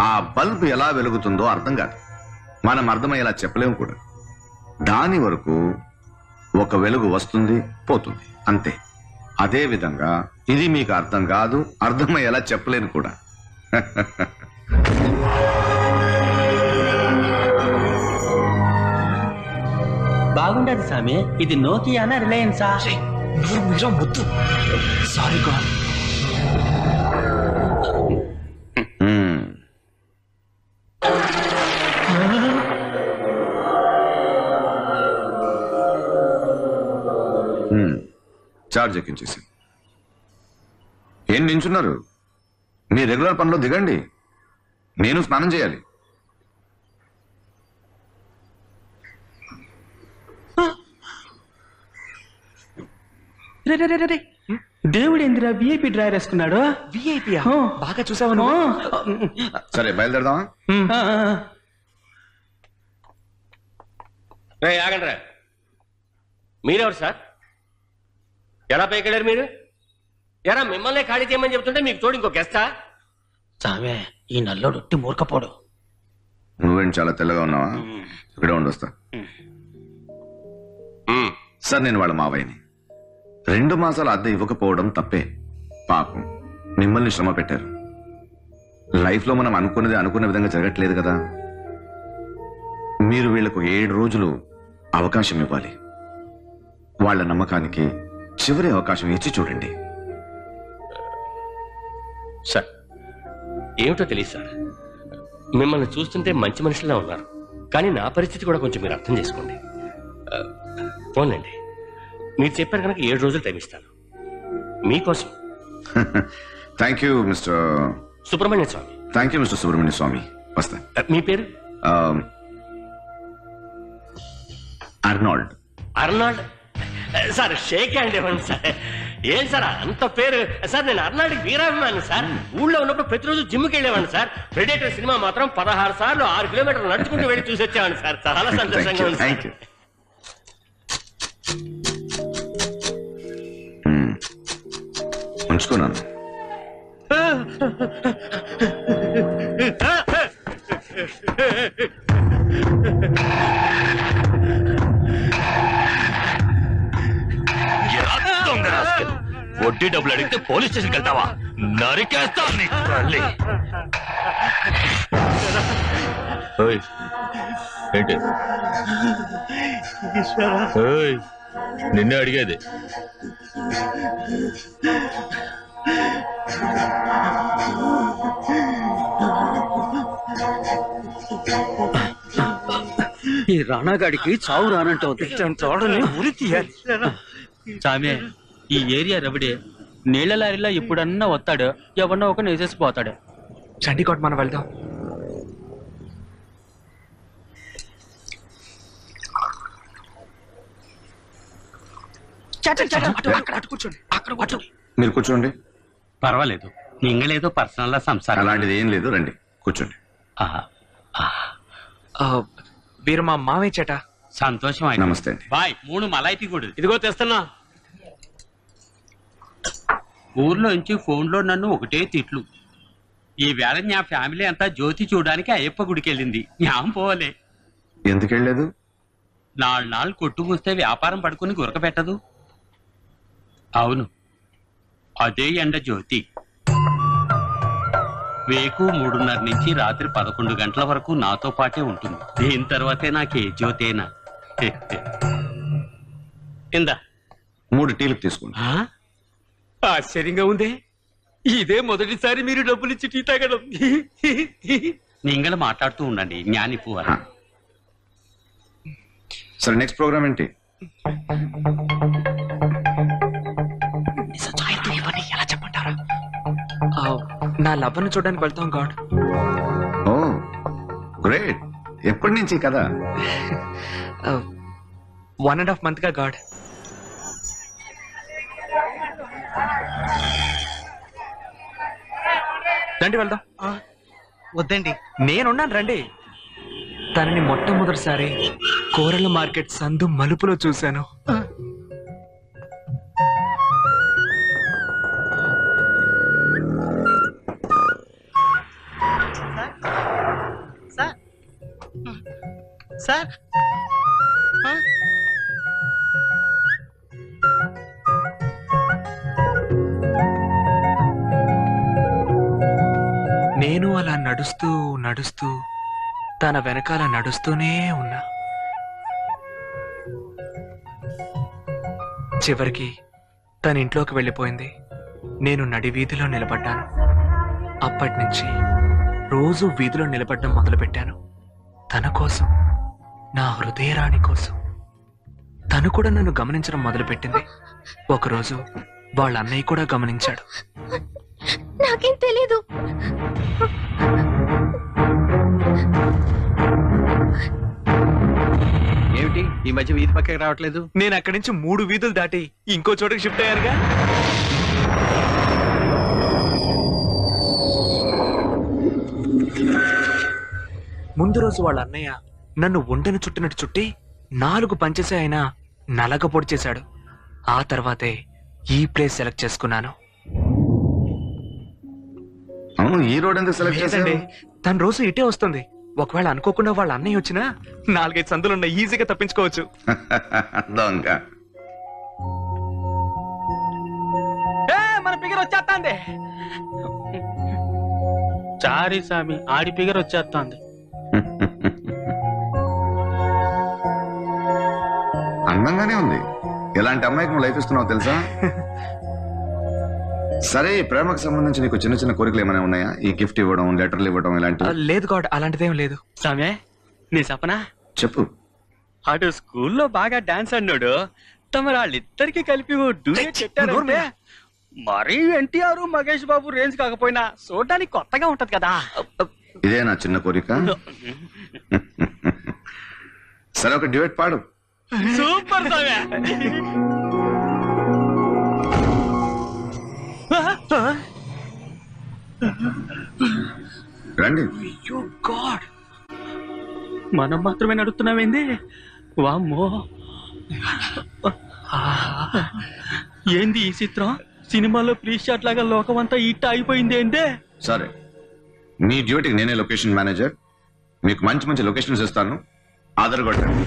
ఆ బల్బ్ ఎలా వెలుగుతుందో అర్థం కాదు. మనం అర్థమయ్యేలా చెప్పలేము కూడా. దాని వరకు ఒక వెలుగు వస్తుంది పోతుంది. అంతే. అదే విధంగా ఇది మీకు అర్థం కాదు అర్థమయ్యేలా చెప్పలేను కూడా. బాగుండదు సామి. ఇది నోకియానా రిలయన్సా? సారీ గాడ్ చార్జ్ ఎక్కించేసి. ఏం నించున్నారు? మీ రెగ్యులర్ పనిలో దిగండి. నేను స్నానం చేయాలి. రే రే రే, రే రే. దేవుడు ఎందురా విఐపి డ్రైవర్ వేసుకున్నాడు? విఐపి ఆ. బాగా చూసావా ఆ, నువ్వు సరే. రే ఆగండి రా. మీరెవరు సార్? ఎలా పైకెళ్ళారు మీరు? ఎరా మిమ్మల్ని ఖాళీ చేయమని చెప్తుంటే మీకు తోడు ఇంకో గెస్టా? సామే ఈ నల్లోడు ఒట్టి మూర్ఖపోడు. నువ్వేంటి చాలా తెల్లగా ఉన్నావా? ఇక్కడే ఉండొస్తా సార్ నేను వాళ్ళ మావయ్యని. రెండు మాసాల అద్దె ఇవ్వకపోవడం తప్పే. పాపం మిమ్మల్ని శ్రమ పెట్టారు. లైఫ్లో మనం అనుకున్నది అనుకున్న విధంగా జరగట్లేదు కదా. మీరు వీళ్ళకు ఏడు రోజులు అవకాశం ఇవ్వాలి. వాళ్ళ నమ్మకానికి చివరి అవకాశం ఇచ్చి చూడండి. సార్ ఏమిటో తెలియదు సార్. మిమ్మల్ని చూస్తుంటే మంచి మనుషుల్లా ఉన్నారు. కానీ నా పరిస్థితి కూడా కొంచెం మీరు అర్థం చేసుకోండి. పోన్లేండి. మీరు చెప్పారు కనుక ఏడు రోజులు టైం ఇస్తాను. మీకోసం. Thank you mister Subrahmanya Swamy. Thank you mister Subrahmanya Swamy వస్తా. మీ పేరు? Arnold Arnold sir shake hand ఇవ్వండి సార్. ఏం సార్ అంత పేరు. సార్ నేను అర్నాల్డ్కి వీరాభిమాని సార్. ఊళ్ళో ఉన్నప్పుడు ప్రతిరోజు జిమ్కి వెళ్ళేవాడిని సార్. ప్రెడేటర్ సినిమా మాత్రం పదహారు సార్లు ఆరు కిలోమీటర్లు నడుచుకుంటూ వెళ్ళి చూసి వచ్చేవాడిని సార్. చాలా సంతోషంగా ఉంది థ్యాంక్ సార్. యూ ఉంచుకున్నాను వడ్డీ డబ్బులు అడిగితే పోలీస్ స్టేషన్కి వెళ్తావా? నరికేస్తా నీ తల్లి. ఓయ్, ఏంటి? ఓయ్, నిన్నే అడిగేది. ఈ రాణాగాడికి చావు రానంటోంది. చూడని ఉరి తీయాలి. సామే ఈ ఏరియా రవిడే నీళ్ళ లారీలో ఇప్పుడన్నా వస్తాడు ఎవరినో ఒక నేసేసి పోతాడు చండీగఢ్ మనం వెళ్దాం. మీరు కూర్చోండి. పర్వాలేదు. నింగలేదో పర్సనల్ సంసారం. అలాంటిది ఏం లేదు రండి కూర్చోండి. ఆహా. ఆహా. ఆ, వీరు మా మావయ్య చేట. సంతోషం ఆయన. నమస్తే అండి. బాయ్ మూడు మలాయితీ గుడు. ఇదిగో తెస్తున్నా. ఊర్లోంచి ఫోన్లో నన్ను ఒకటే తిట్లు. ఈ వేళ నా ఫ్యామిలీ అంతా జ్యోతి చూడడానికి అయ్యప్ప గుడికి వెళ్ళింది జ్ఞాపం పోవలే. ఎందుకు వెళ్ళలేదు నాలుగు నాళ్ళు కొట్టు మూస్తే వ్యాపారం పడుకుని గురక పెట్టదు. అవును. అదే ఎండ జ్యోతి. వేకు మూడున్నర నుంచి రాత్రి పదకొండు గంటల వరకు నాతో పాటే ఉంటుంది. దీని తర్వాతే నాకే జ్యోతేనా? హె, హె. ఇందా. మూడు టీలు తీసుకోండి. ఆ? ఆశ్చర్యంగా ఉంది. ఇదే మొదటిసారి మీరు డబ్బులు ఇచ్చి టీ తాగడం. నింగళ మాట్లాడుతూ ఉండండి జ్ఞాని పువ్వ. సరే నెక్స్ట్ ప్రోగ్రామ్ ఏంటి? ఎలా చెప్పంటారా ఆ, నా లవ్వను చూడడానికి వెళ్తాం గాడ్. ఓ గ్రేట్. ఎప్పటి నుంచి కదా వన్ అండ్ హాఫ్ మంత్గా గాడ్. రండి వెళ్దాం. వద్దండి. నేనున్నాను రండి. తనని మొట్టమొదటిసారి కూరల మార్కెట్ సందు మలుపులో చూశాను. నేను అలా నడుస్తూ నడుస్తూ తన వెనకాల నడుస్తూనే ఉన్నా. చివరికి తన ఇంట్లోకి వెళ్ళిపోయింది. నేను నడి వీధిలో నిలబడ్డాను. అప్పటి నుంచి రోజు వీధిలో నిలబడడం మొదలుపెట్టాను. తన కోసం నా హృదయరాణి కోసం. తను కూడా నన్ను గమనించడం మొదలుపెట్టింది. ఒకరోజు వాళ్ళ అన్నయ్య కూడా గమనించాడు. నాకేం తెలీదు. ఏమిటి? ఈ మధ్య వీధి పక్కకి రావట్లేదు? నేను అక్కడి నుంచి మూడు వీధులు దాటి ఇంకో చోటుకి షిఫ్ట్ అయ్యారుగా ముందు రోజు వాళ్ళ అన్నయ్య నన్ను ఒంటెను చుట్టినట్టు చుట్టి నాలుగు పంచేసే అయినా నలగ పొడి చేశాడు. ఆ తర్వాతే ఈ ప్లేస్ సెలెక్ట్ చేసుకున్నాను. అవును ఈ రోడ్ ఎందుకు సెలెక్ట్ లేదండి తన రోజు ఇటే వస్తుంది. ఒకవేళ అనుకోకుండా వాళ్ళ అన్నయ్య వచ్చినా నాలుగైదు సందులున్న ఈజీగా తప్పించుకోవచ్చు. దొంగ. మన ఫిగర్ వచ్చేస్తాంది చారీ సామి ఆడి ఫిగర్ వచ్చేస్తాంది అందంగానే ఉంది. ఎలాంటి అమ్మాయికి నువ్వు లైఫ్ ఇస్తున్నావు తెలుసా? సరే ఈ ప్రేమకు సంబంధించి నీకు చిన్న చిన్న కోరికలు ఏమైనా ఉన్నాయా? ఈ గిఫ్ట్ ఇవ్వడం లెటర్లు ఇవ్వడం ఆ, ఇలాంటివి లేదు గాడ్ అలాంటిదేం లేదు. సామే నీ సపనా? చెప్పు. అటు స్కూల్లో బాగా డాన్స్ అన్నాడు తమ వాళ్ళిద్దరికి కలిపి ఓ duet పెట్టారంటే మరీ ఎన్టీఆర్ మహేష్ బాబు రేంజ్ కాకపోయినా చూడడానికి కొత్తగా ఉంటది కదా. ఇదే నా చిన్న కోరిక. సరే ఒక డ్యూయట్ పాడు. సూపర్ సామే రండి. గాడ్ మనం మాత్రమే నడుస్తున్నామేంది వామ్మో. ఏంది ఈ చిత్రం? సినిమాలో ప్రీ షాట్ లాగా లోకం అంతా ఇట్ట అయిపోయింది ఏందే? సరే. మీ డ్యూటీకి నేనే లొకేషన్ మేనేజర్. మీకు మంచి మంచి లొకేషన్స్ ఇస్తాను. ఆదరగొట్టండి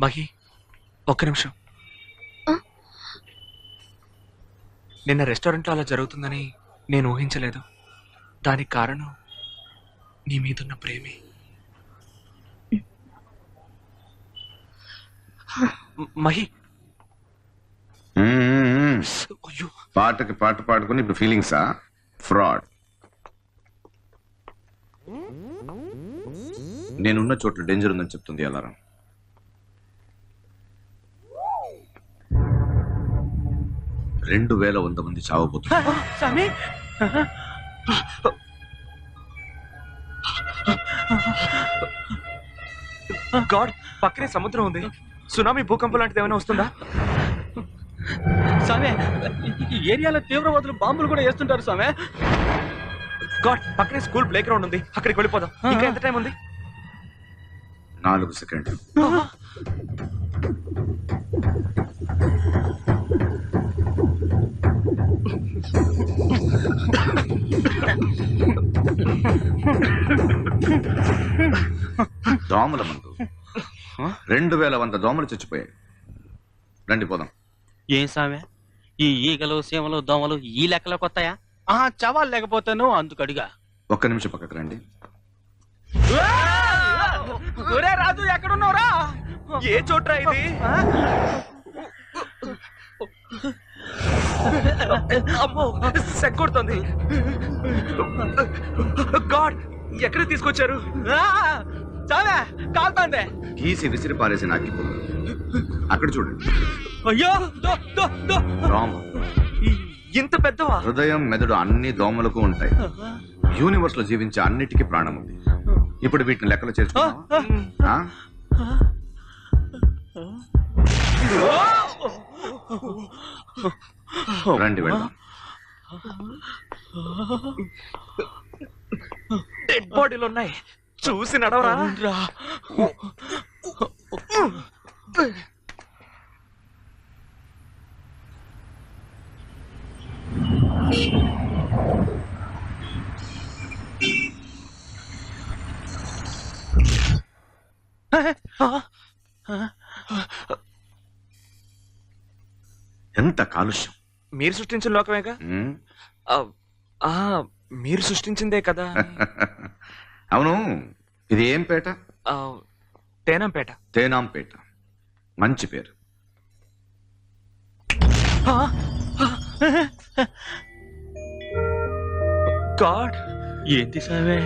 మహి ఒక్క నిమిషం. నిన్న రెస్టారెంట్లో అలా జరుగుతుందని నేను ఊహించలేదు. దానికి కారణం నీ మీదున్న ప్రేమే. మహి. అయ్యో. పాటకి పాట పాడుకుని ఇప్పుడు ఫీలింగ్సా? ఫ్రాడ్. నేనున్న చోట్ల డేంజర్ ఉందని చెప్తుంది అలారం. రెండు వేల వంద మంది చావబోతున్నారు. సామి గాడ్ పక్కనే సముద్రం ఉంది. సునామీ భూకంపం లాంటిది ఏమైనా వస్తుందా? సామే ఈ ఏరియాలో తీవ్రవాదులు బాంబులు కూడా వేస్తుంటారు సామే గాడ్ పక్కనే స్కూల్ ప్లే గ్రౌండ్ ఉంది. అక్కడికి వెళ్ళిపోదాం. ఇంకా ఎంత టైం ఉంది? నాలుగు సెకండ్లు. దోమల మందు రెండు వేల వంద దోమలు చచ్చిపోయాయి. రండి పోదాం. ఏం సామే? ఈ ఈగలు సీమలు దోమలు ఈ లెక్కలో కొత్తయా ఆ చవాలు లేకపోతేను అందుకు అడిగా. ఒక్క నిమిషం పక్కకు రండి. ఒరే రాజు ఎక్కడున్నావురా? ఏ చోట్రా ఇది? అమ్మో సెక్కొడుతుంది గాడ్ ఎక్కడ తీసుకొచ్చారు? చావే కాల్తాందే. గీసి విసిరి పారేసిన అగ్గిపుల్ల అక్కడ చూడండి. అయ్యో దో దో దో. దోమ ఇంత పెద్దవా? హృదయం మెదడు అన్ని దోమలకు ఉంటాయి. యూనివర్స్లో జీవించే అన్నిటికీ ప్రాణం ఉంది. ఇప్పుడు వీటిని లెక్కలు ఆ? రండి వెళ్దాం. డెడ్ బాడీలు ఉన్నాయి చూసి నడవరా ఎంత కాలుష్యం? మీరు సృష్టించిన లోకమేగా? ఆ, మీరు సృష్టించిందే కదా. అవును ఇది ఏం పేట? తేనంపేట తేనాంపేట మంచి పేరు. గాడ్ ఏంటి సామే